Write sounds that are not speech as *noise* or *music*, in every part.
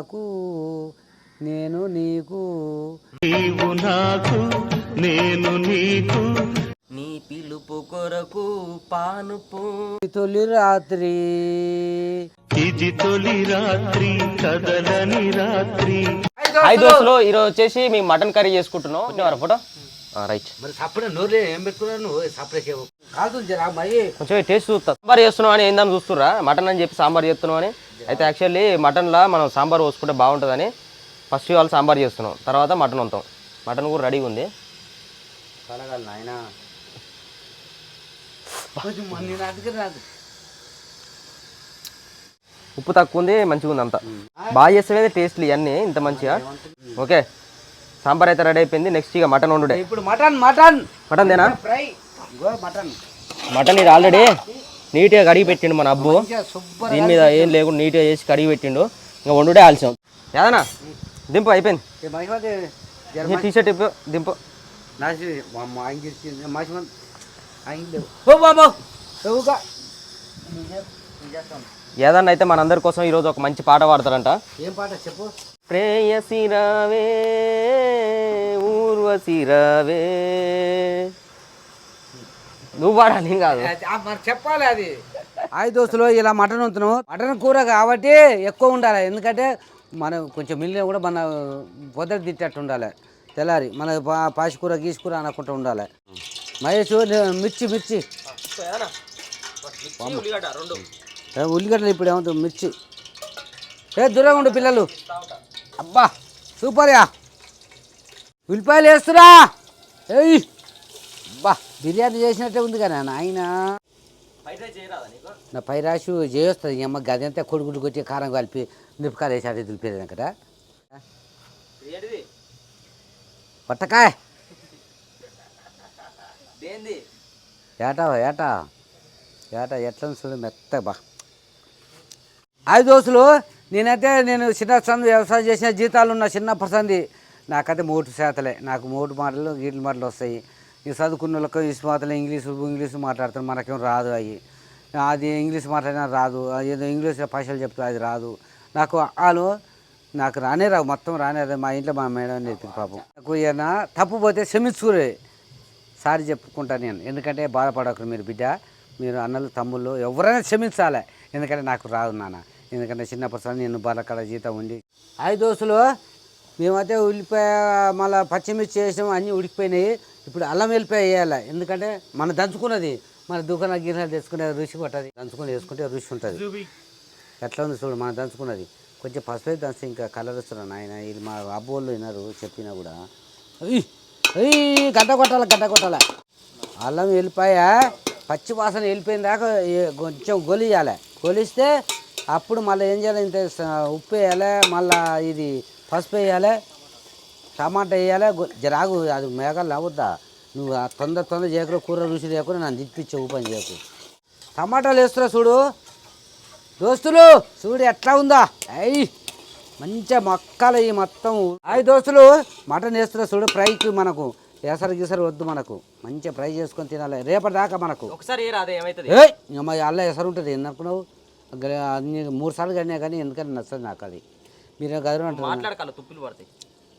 నాకు నేను నీకు. నీవు నాకు నేను నీకు. నీ పిలుపు కొరకు పానుపు. తొలి రాత్రి. ఇది తొలి రాత్రి కదలని రాత్రి. హాయ్ దోస్తులు ఈరోజు వచ్చేసి మేము మటన్ కర్రీ చేసుకుంటున్నాం. ఫోటో? రైట్. మరి సప్పుడే నోరు ఏం పెట్టుకున్నాను నువ్వు? కాదు జరా మరి. కొంచెం టేస్ట్ చూస్తా. సాంబార్ చేస్తున్నాం అని ఏందని చూస్తుర్రా? మటన్ అని చెప్పి సాంబార్ చేస్తున్నాం అని. అయితే యాక్చువల్లీ మటన్లో మనం సాంబార్ పోసుకుంటే బాగుంటుందని ఫస్ట్ వాళ్ళు సాంబార్ చేస్తున్నాం. తర్వాత మటన్ వంతాం మటన్ కూడా రెడీగా ఉంది. ఉప్పు తక్కువ ఉంది మంచిగా ఉంది అంతా. బాగా చేస్తే టేస్ట్లు ఇవన్నీ ఇంత మంచిగా. ఓకే. సాంబార్ అయితే రెడీ అయిపోయింది నెక్స్ట్ ఇక మటన్ వండుడే. ఇప్పుడు మటన్ మటన్ మటన్ దేనా? మటన్ మటన్ ఇది ఆల్రెడీ నీట్గా కడిగి పెట్టిండు మన అబ్బు. దీని మీద ఏం లేకుండా నీట్గా చేసి కడిగి పెట్టిండు. ఇంకా వండుడే ఆలస్యం. యాదనా దింపు అయిపోయింది. టీ షర్ట్ ఇప్పు దింపు. ఏదన్నా అయితే మనందరి కోసం ఈరోజు ఒక మంచి పాట పాడతారంట. ఏం పాట చెప్పు? ప్రేయసి రావే ఊర్వశి రావే. నువ్వు పాడాలి ఏం కాదు మరి చెప్పాలి అది. హాయ్ దోస్తులు ఇలా మటన్ వంతున్నాం మటన్ కూర కాబట్టి ఎక్కువ ఉండాలి. ఎందుకంటే మనం కొంచెం మిల్లి కూడా మన పొద్దుట తిట్టేట్టు ఉండాలి. తెల్లారి మన పా- పాసి కూర గీసి కూర అనకుండా ఉండాలి. మహేష్ మిర్చి మిర్చి. ఏ, ఉల్లిగడ్డలు ఇప్పుడు ఏమవుతుంది మిర్చి. ఏ దూరంగా ఉండు పిల్లలు. అబ్బా సూపర్ యా. ఉల్లిపాయలు వేస్తురా. ఏయ్. బిర్యానీ చేసినట్టే ఉంది కదా నాయన నా పై రాశి చేయొస్తుంది అమ్మ గది అంతా కొడుకుడు కొట్టి కారం కలిపి నిప్పుకారు వేసి అదే దులిపేది పట్టకాయ ఏటా ఏటా? ఏటా ఎట్లా చూడు మెత్త బా. ఐదు దోస్తులు నేనైతే నేను చిన్న సంది వ్యవసాయం చేసిన జీతాలు ఉన్న చిన్న ప్రసంది. నాకైతే మూడు శాతలే. నాకు మూడు మాటలు గీట్ల మాటలు వస్తాయి. ఈ చదువుకున్న వాళ్ళకి ఇసు ఇంగ్లీషు ఇంగ్లీషు మాట్లాడతారు. మనకేం రాదు అవి అది ఇంగ్లీష్ మాట్లాడినా రాదు. ఏదో ఇంగ్లీష్ భాషలు చెప్తా అది రాదు. నాకు వాళ్ళు నాకు రానే రావు. మొత్తం రానే రాదు. మా ఇంట్లో మా మేడం నేర్పింది పాపం. నాకు ఏదైనా తప్పు పోతే క్షమించుకురే. సారి చెప్పుకుంటాను నేను. ఎందుకంటే బాధపడకరు మీరు బిడ్డ. మీరు అన్నలు తమ్ముళ్ళు ఎవరైనా క్షమించాలి. ఎందుకంటే నాకు రాదు నాన్న. ఎందుకంటే చిన్నప్పటి సార్ నేను బాలకడ జీతం ఉండి. ఐదు దోశలు మేమైతే ఉల్లిపాయ మళ్ళీ పచ్చిమిర్చి చేసాము అన్నీ ఉడికిపోయినాయి. ఇప్పుడు అల్లం వెల్లిపాయ వేయాలి? ఎందుకంటే మనం దంచుకున్నది మన దుకాణ గిన్నెలు తెచ్చుకునే రుచి పట్టది. దంచుకుని వేసుకుంటే రుచి ఉంటుంది. ఎట్లా ఉంది చూడు మనం దంచుకున్నది. కొంచెం పసుపు దంచి ఇంకా కలర్ వస్తున్నాను ఆయన వీళ్ళు మా అబ్బోళ్ళు విన్నారు చెప్పినా కూడా. గడ్డ కొట్టాలి గడ్డ కొట్టాలి? అల్లం వెళ్ళిపాయ పచ్చి వాసన వెళ్ళిపోయిన దాకా కొంచెం గొలియాలి? గొలిస్తే అప్పుడు మళ్ళీ ఏం చేయాలి? ఇంత ఉప్పు వేయాలి? మళ్ళీ ఇది పసుపు వేయాలి? టమాటా వేయాలి జరాగు అది మేఘాలు నవ్వుద్దా నువ్వు ఆ తొందర తొందర చేయకుండా కూర రుచి లేకుండా నన్ను తిప్పించే ఊపని చేయకు టమాటాలు వేస్తున్నా చూడు. దోస్తులు చూడు ఎట్లా ఉందా? అయ్యి మంచిగా మొక్కలు ఈ మొత్తం అయ్యి దోస్తులు. మటన్ వేస్తున్నా చూడు ఫ్రైకి మనకు. ఎసరు గీసరు వద్దు మనకు. మంచిగా ఫ్రై చేసుకొని తినాలి. రేపటి దాకా మనకు. ఒకసారి అల్ల ఎసరు ఉంటుంది. ఎందుకున్నావు? అన్ని మూడు సార్లు కన్నా కానీ ఎందుకని నచ్చదు నాకు అది. మీరు గదిలో అంటారు మాట్లాడకాల తుప్పులు పడతాయి.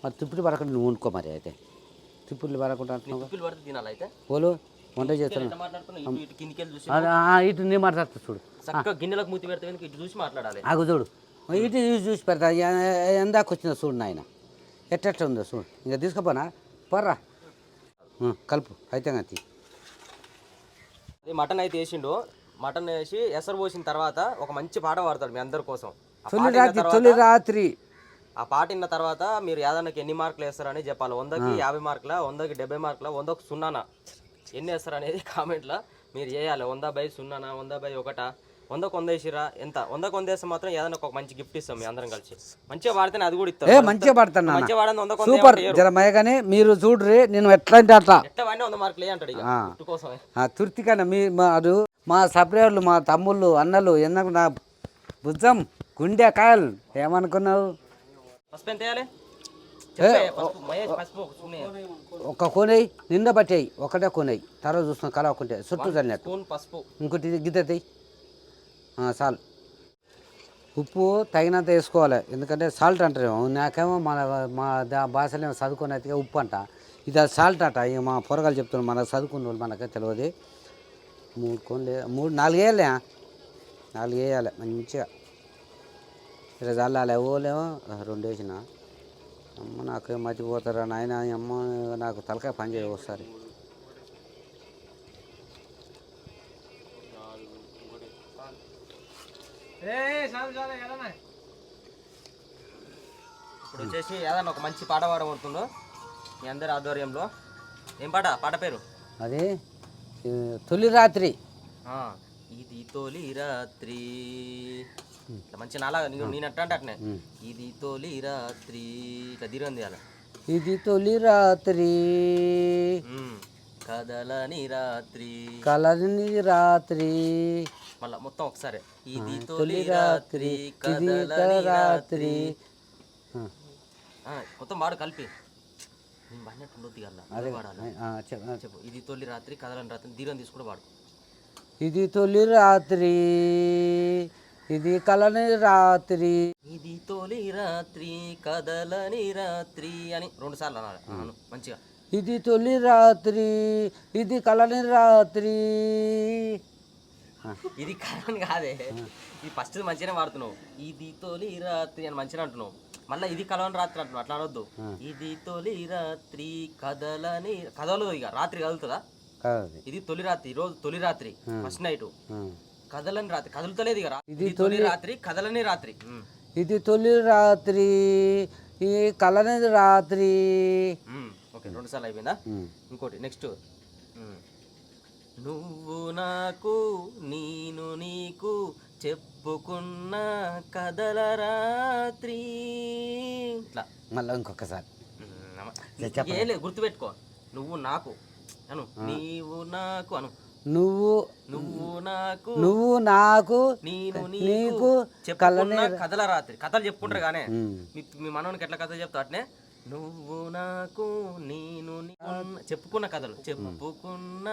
మరి తిప్పుడు పడకుండా నువ్వు వండుకో మరి అయితే. తిప్పులు పడకుండా అంటున్నావు తుప్పులు పడితే తినాలి అయితే? పోలు వంట చేస్తున్నావు ఇటు ఇటు కిందికి వెళ్ళి చూసి ఆ, ఆ, ఇటు నీ మాట్లాడుతా చూడు. గిన్నెలకు మూతి పెడితే ఇటు చూసి మాట్లాడాలి. ఆగు చూడు. ఇటు చూసి చూసి పెడతా. ఎందాక వచ్చిందో చూడు నాయన. ఎట్టెట్ట ఉందో చూడు. ఇంకా తీసుకుపోనా? పోరా ఆ, కలుపు. అయితే ఈ మటన్ అయితే వేసిండు. మటన్ వేసి ఎసరు పోసిన తర్వాత ఒక మంచి పాట పాడతాడు మీ అందరి కోసం. తొలి రాత్రి తొలి రాత్రి. ఆ పాట విన్న తర్వాత మీరు యాదన్నకి ఎన్ని మార్కులు వేస్తారని చెప్పాలి. వందకి యాభై మార్కుల వందకి డెబ్బై మార్కుల వందకు సున్నానా? ఎన్ని వేస్తారు అనేది *laughs* కామెంట్లో మీరు చేయాలి. వంద బై సున్నానా వంద బై ఒకటా? వందకు వంద వేసిరా ఎంత? వందకు వంద వేస్తే మాత్రం ఏదైనా ఒక మంచి గిఫ్ట్ ఇస్తాం మీ అందరం కలిసి. మంచిగా వాడితేనే అది కూడా ఇస్తాం. మంచిగా పడతాను మంచిగా వాడని వందకు వంద సూపర్. ఏమంటే జర మయగానే మీరు చూడ్రి నేను ఎట్లా అంటే అట్లా. ఎట్లా వాడినా వంద మార్కులు అంటాడు ఇక. కోసమే. ఆ, తుర్తికన్నా మీ మారు మా సప్లయర్లు మా తమ్ముళ్ళు అన్నలు ఎందుకు నా భుజం గుండె కాయలు ఏమనుకున్నావు? ఒక కొనేయి నిండా పట్టేయి ఒకటే కొనేయి తర్వాత చూస్తున్నాం కల ఒక్కుంటే చుట్టూ చల్లినట్టు పసుపు ఇంకోటి ఇది గిద్ద తీయి. ఆ చాలు ఉప్పు తగినంత వేసుకోవాలి ఎందుకంటే సాల్ట్ అంటారేమో నాకేమో మన మా దా భాషలో ఏమో చదువుకుని ఉప్పు అంట ఇది సాల్ట్ అంట ఇక మా పొరగాలు చెప్తున్నారు మనకు చదువుకున్న వాళ్ళు మనకే తెలియదు మూడు కొనలే మూడు నాలుగు వేయాలి నాలుగు వేయాలి మంచిగా ఇలా చల్లాలి. ఓలేమో రెండు వేసిన. అమ్మ నాకు మర్చిపోతారా నాయన? అమ్మ నాకు తలకాయ పని చేయ ఒకసారి. ఇప్పుడు వచ్చేసి ఏదన్నా ఒక మంచి పాట పాడబోతుందో మీ అందరి ఆధ్వర్యంలో. ఏం పాట? పాట పేరు? అది తొలి రాత్రి. ఆ, ఇది తొలి రాత్రి. ఇట్లా మంచి నాలా నీకు నేను అట్ట అంటే అట్నే. ఇది తొలి రాత్రి ఇట్లా దీర్ఘం తీయాలి ఇది తొలి రాత్రి. కదలని రాత్రి. కలని రాత్రి. మళ్ళా మొత్తం ఒకసారి. ఇది తొలి రాత్రి కదలని రాత్రి. మొత్తం వాడు కలిపి. చెప్పు ఇది తొలి రాత్రి కదలని రాత్రి దీర్ఘం తీసుకుంటే వాడు. ఇది తొలి రాత్రి. ఇది కలని రాత్రి. ఇది తొలి రాత్రి కదలని రాత్రి అని రెండు సార్లు అనాలి. అను మంచిగా. ఇది తొలి రాత్రి ఇది కలని రాత్రి. ఇది కదని కాదే. ఇది ఫస్ట్ మంచిగానే వాడుతున్నావు. ఇది తొలి రాత్రి అని మంచిగా అంటున్నావు. మళ్ళీ ఇది కలవని రాత్రి అంటున్నావు అట్లా అనొద్దు. ఇది తొలి రాత్రి కదలని కదలదు ఇక. రాత్రి కదులుతుందా? అది. ఇది తొలి రాత్రి ఈ రోజు తొలి రాత్రి ఫస్ట్ నైట్. కదలని రాత్రి. కదులుతలేదు ఇక ఇది తొలి రాత్రి కదలని రాత్రి. ఇది తొలి రాత్రి ఈ కలని రాత్రి. ఓకే రెండు సార్లు అయిపోయిందా. ఇంకోటి నెక్స్ట్. నువ్వు నాకు నేను నీకు చెప్పుకున్న కథల రాత్రి. ఇట్లా. మళ్ళీ ఇంకొకసారి. గుర్తుపెట్టుకో. నువ్వు నాకు అను. నీవు నాకు అను. నువ్వు నువ్వు నాకు నువ్వు నాకు నేను నీకు చెప్పుకున్న కథల రాత్రి. కథలు చెప్పుకుంటారు కానీ. మీ మనవనికి ఎట్లా కథ చెప్తా అట్నే నువ్వు నాకు నేను నీకు చెప్పుకున్న కథలు. చెప్పుకున్న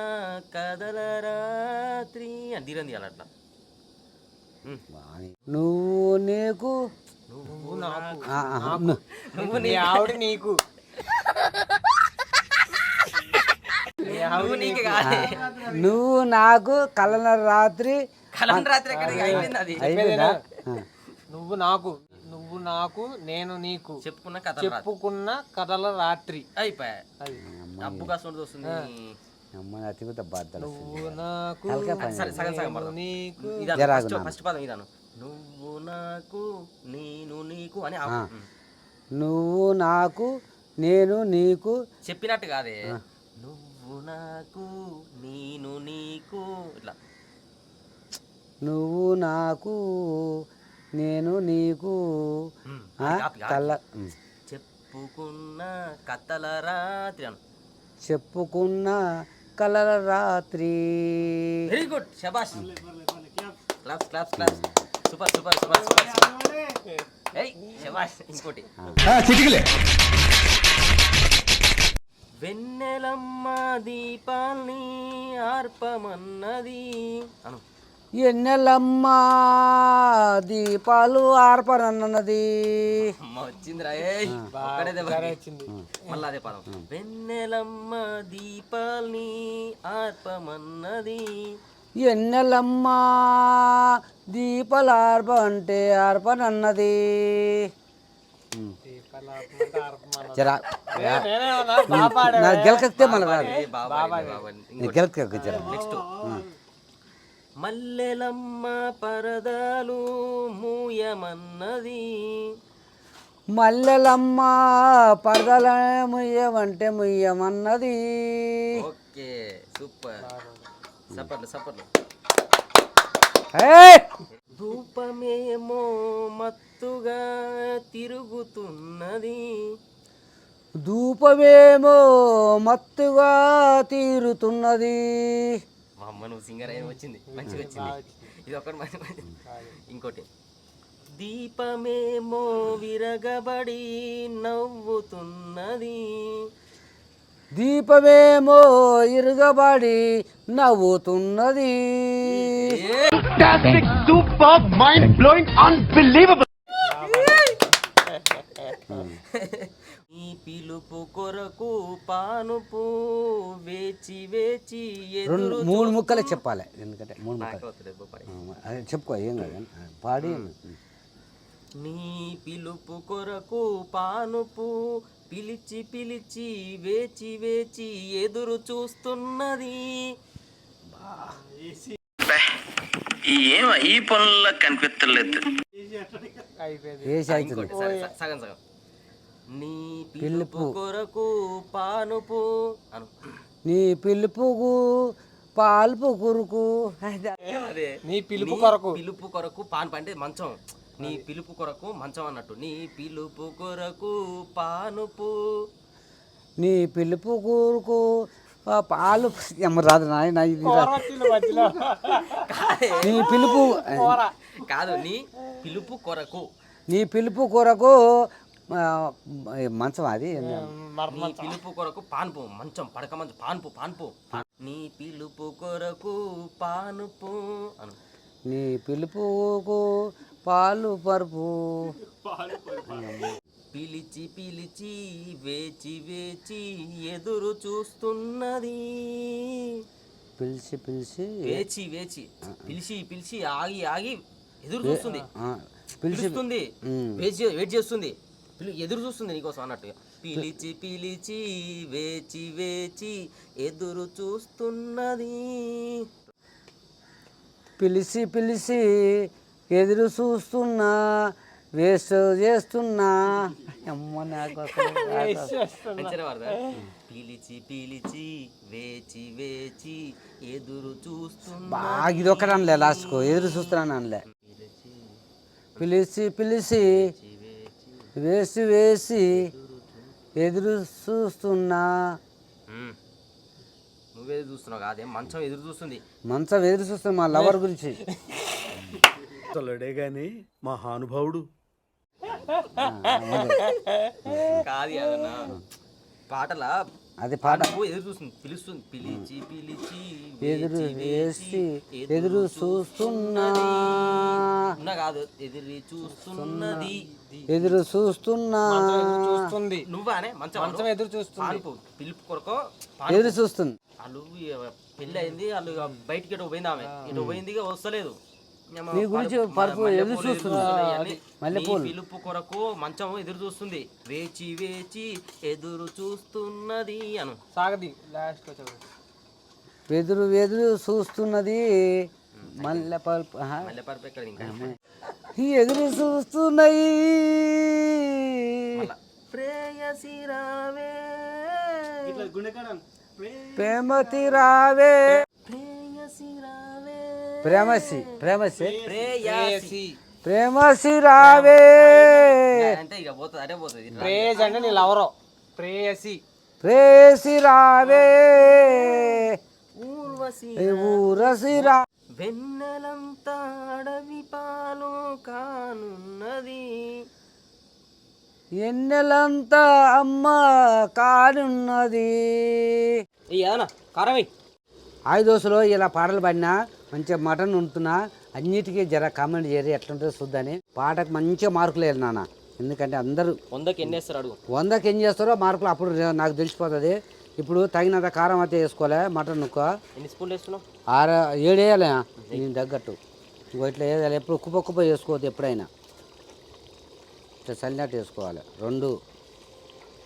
కథల రాత్రి అని దీరం తీయాలి అట్లా. నువ్వు నీకు నువ్వు నాకు నువ్వు నీ ఆవిడ నీకు. *laughs* నువ్వు నీకు కలన రాత్రి కలం రాత్రి అయిపోయింది. నువ్వు నాకు నువ్వు నాకు నేను నీకు చెప్పుకున్న రాత్రి. చెప్పుకున్న కథల రాత్రి. అయిపోయా? అప్పు కాసు వస్తుంది. నాకు ఫస్ట్ పదం ఇదాను. నువ్వు నాకు నేను నీకు అని. నువ్వు నాకు నేను నీకు. చెప్పినట్టు కాదే. నాకు నేను నీకు ఇట్లా. నువ్వు నాకు నేను నీకు. కళ్ళ. చెప్పుకున్న కథల రాత్రి అను. చెప్పుకున్న కలల రాత్రి. వెరీ గుడ్ శబాష్ claps claps claps super super super super ఏయ్. శబాష్ ఇంకోటి. వెన్నెలమ్మ దీపాల్ని ఆర్పమన్నది. అను. ఎన్నెలమ్మ దీపాలు ఆర్పనన్నది వచ్చిందిరా వచ్చింది. మళ్ళీ అదే పదం వెన్నెలమ్మ దీపాల్ని ఆర్పమన్నది. ఎన్నెలమ్మ దీపాలు ఆర్ప అంటే ఆర్పనన్నది. జరా నా గెలకతే మళ్ళీ రాదు. ఏ బాబా బాబా నీ గెలక జరా. నెక్స్ట్. మల్లెలమ్మ పరదాలు మూయమన్నది. మల్లెలమ్మ పరదల ముయ్యమంటే ముయ్యమన్నది ఓకే సూపర్. సపర్లు సపర్లు! ధూపమేమో మత్తుగా తిరుగుతున్నది. ధూపమేమో మత్తుగా తీరుతున్నది. మా అమ్మ నువ్వు సింగర్ అయిన వచ్చింది. మంచిగా వచ్చింది. ఇది ఒకటి మంచి ఇంకోటి. దీపమేమో విరగబడి నవ్వుతున్నది. దీపమేమో ఇరుగబడి నవ్వుతున్నది. ఈ *laughs* పిలుపు కొరకు పానుపు వేచి వేచి రెండు మూడు ముక్కలే చెప్పాలి ఎందుకంటే మూడు ముక్కలు. అదే చెప్పుకో ఏం కాదు పాడి. నీ పిలుపు కొరకు పానుపు పిలిచి పిలిచి వేచి వేచి ఎదురు చూస్తున్నది. ఏం ఈ పనుల్లో కనిపించలేదు సగం సగం. నీ పిలుపు కొరకు పానుపు నీ పిలుపుకు పాల్పు కురుకు. అదే నీ పిలుపు కొరకు. పిలుపు కొరకు పానుపు అంటే మంచం. నీ పిలుపు కొరకు మంచం అన్నట్టు. నీ పిలుపు కొరకు పానుపు. నీ పిలుపు కూరుకు పాలు. రాదు నాయన ఇది నీ పిలుపు కాదు నీ పిలుపు కొరకు. నీ పిలుపు కొరకు మంచం అది నీ పిలుపు కొరకు పాన్పు మంచం పడక మంచం పాన్పు పాన్పు. నీ పిలుపు కొరకు పానుపు నీ పిలుపుకు పాలు పరుపు. పిలిచి పిలిచి వేచి వేచి ఎదురు చూస్తున్నది. పిలిచి పిలిచి. వేచి వేచి. పిలిచి పిలిచి ఆగి ఆగి ఎదురు చూస్తుంది. పిలుస్తుంది. వేచి వెయిట్ చేస్తుంది ఎదురు చూస్తుంది నీకోసం అన్నట్టుగా. పిలిచి పిలిచి వేచి వేచి ఎదురు చూస్తున్నది. పిలిచి పిలిచి ఎదురు చూస్తున్నా వేస్ట్ చేస్తున్నా. అమ్మ నాకు? పిలిచి పిలిచి వేచి వేచి ఎదురు చూస్తున్నా బాగా ఇది ఒకటి అనలే లాస్ట్కు. ఎదురు చూస్తున్నాను అనలే పిలిచి పిలిచి వేసి వేసి ఎదురు చూస్తున్నా. ఉమ్. నువ్వే చూస్తున్నావు కాదే మంచం ఎదురు చూస్తుంది. మంచం ఎదురు చూస్తున్నా మా లవర్ గురించి. తొలడే గాని మహానుభావుడు. కాదు అదన్నా పాటల అది పాట. పాటకు ఎదురు చూస్తుంది. పిలుస్తుంది. పిలిచి పిలిచి ఎదురు వేసి ఎదురు చూస్తున్నా. ఉన్నా కాదు ఎదురు చూస్తున్నది. ఎదురు చూస్తున్నా. చూస్తుంది. నువ్వానే? మంచం మంచం అను. ఎదురు చూస్తుంది. పిలుపు కొరకు. ఎదురు చూస్తుంది. వాళ్ళు పెళ్ళి అయింది వాళ్ళు బయటికి ఎటు పోయింది ఆమె. ఇటు పోయింది వస్తలేదు. నీ గురించి పరుపు- పరుపు మల్లెపూలు ఎదురు చూస్తుంది. మల్లెపూలు. పిలుపు కొరకు మంచం ఎదురు చూస్తుంది వేచి వేచి ఎదురు చూస్తున్నది అను సాగది లాస్ట్ వచ్చాడు ఎదురు ఎదురు చూస్తున్నది మల్లె పల్పు ఆహా. మల్లె పరుపు ఎక్కడ ఇంకా ఎదురు చూస్తున్నాయి. ప్రేయసి రావే ప్రేమతి రావే ప్రేమసి ప్రేమసి. ప్రేయసి. ప్రేమసి రావే. అంటే ఇక పోతుంది అదే పోతుంది. ఇట్లా. ప్రేయస్ అంటే నీ లవరో. ప్రేయసి. ప్రేసి రావే. ఊర్వశి ఊరసి రా. వెన్నెలంతా అడవి పాలు కానున్నది. ఎన్నెలంతా అమ్మ కానున్నది. ఏదన్నా కారమి ఆయి దోశలో ఇలా పాటలు పాడినా మంచిగా మటన్ ఉంటున్నా అన్నిటికీ జర కామెంట్ చేయరు ఎట్లుంటుందో చూద్దని. పాటకు మంచిగా మార్కులు వేయాలి నాన్న. ఎందుకంటే అందరూ వందకి ఎన్ని వేస్తారు అడుగు. వందకి ఏం చేస్తారో మార్కులు అప్పుడు నాకు తెలిసిపోతుంది. ఇప్పుడు తగినంత కారం అయితే వేసుకోలే మటన్ ముక్క ఎన్ని స్పూన్లు వేస్తున్నావు? ఆరు ఏడు వేయాలి. నేను తగ్గట్టు. ఇట్లా వేయాలి. ఎప్పుడు కుప్ప కుప్ప వేసుకోవద్దు ఎప్పుడైనా. ఇట్లా చల్లినట్టు వేసుకోవాలి. రెండు.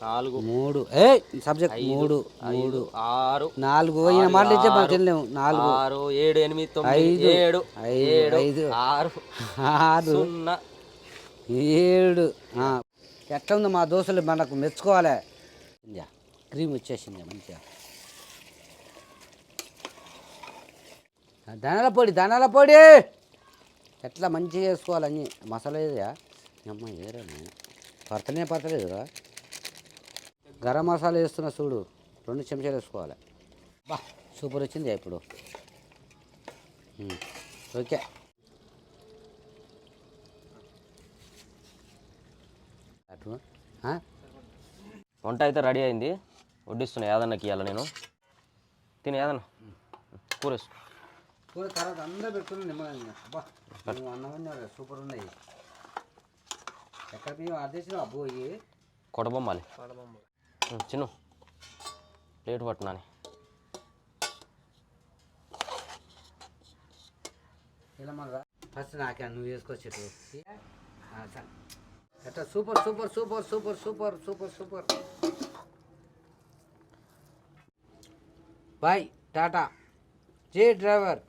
నాలుగు మూడు. ఏ సబ్జెక్ట్ మూడు మూడు. ఆరు నాలుగు. ఈయన మాటలు ఇచ్చే మాకు తెలియలేము. నాలుగు. ఆరు ఏడు ఎనిమిది తొమ్మిది ఐదు, ఏడు ఏడు ఐదు. ఆరు *laughs* ఆరు. సున్నా. ఏడు. ఎట్లా ఉంది మా దోశలు మనకు మెచ్చుకోవాలి. ఇంజా క్రీమ్ వచ్చేసింది మంచిగా. ధనాల పొడి ధనాల పొడి! ఎట్లా మంచిగా వేసుకోవాలి అన్నీ? మసాలా ఏదా అమ్మ ఏరా పడతనే పడతలేదురా గరం మసాలా వేస్తున్నా చూడు. రెండు చెంచాలు వేసుకోవాలి. బా సూపర్ వచ్చింది ఇప్పుడు. ఓకే. అటు? వంట అయితే రెడీ అయింది. వడ్డిస్తున్నా యాదన్నకి ఇవ్వాలి నేను. తిని యాదన్న. కూరేసు కూర తర్వాత అందరూ పెట్టుకుని అబ్బా నువ్వు అన్నం సూపర్ ఉన్నాయి. ఎక్కడ బియ్యం అదేసిన అబ్బోయి కొడబొమ్మాలి. ఉం, చిన్ను ప్లేట్ పట్టునాని ఫస్ట్ నాకే నువ్వు వేసుకొచ్చేటు అట్లా super super super super super super super. Bye tata. జే డ్రైవర్.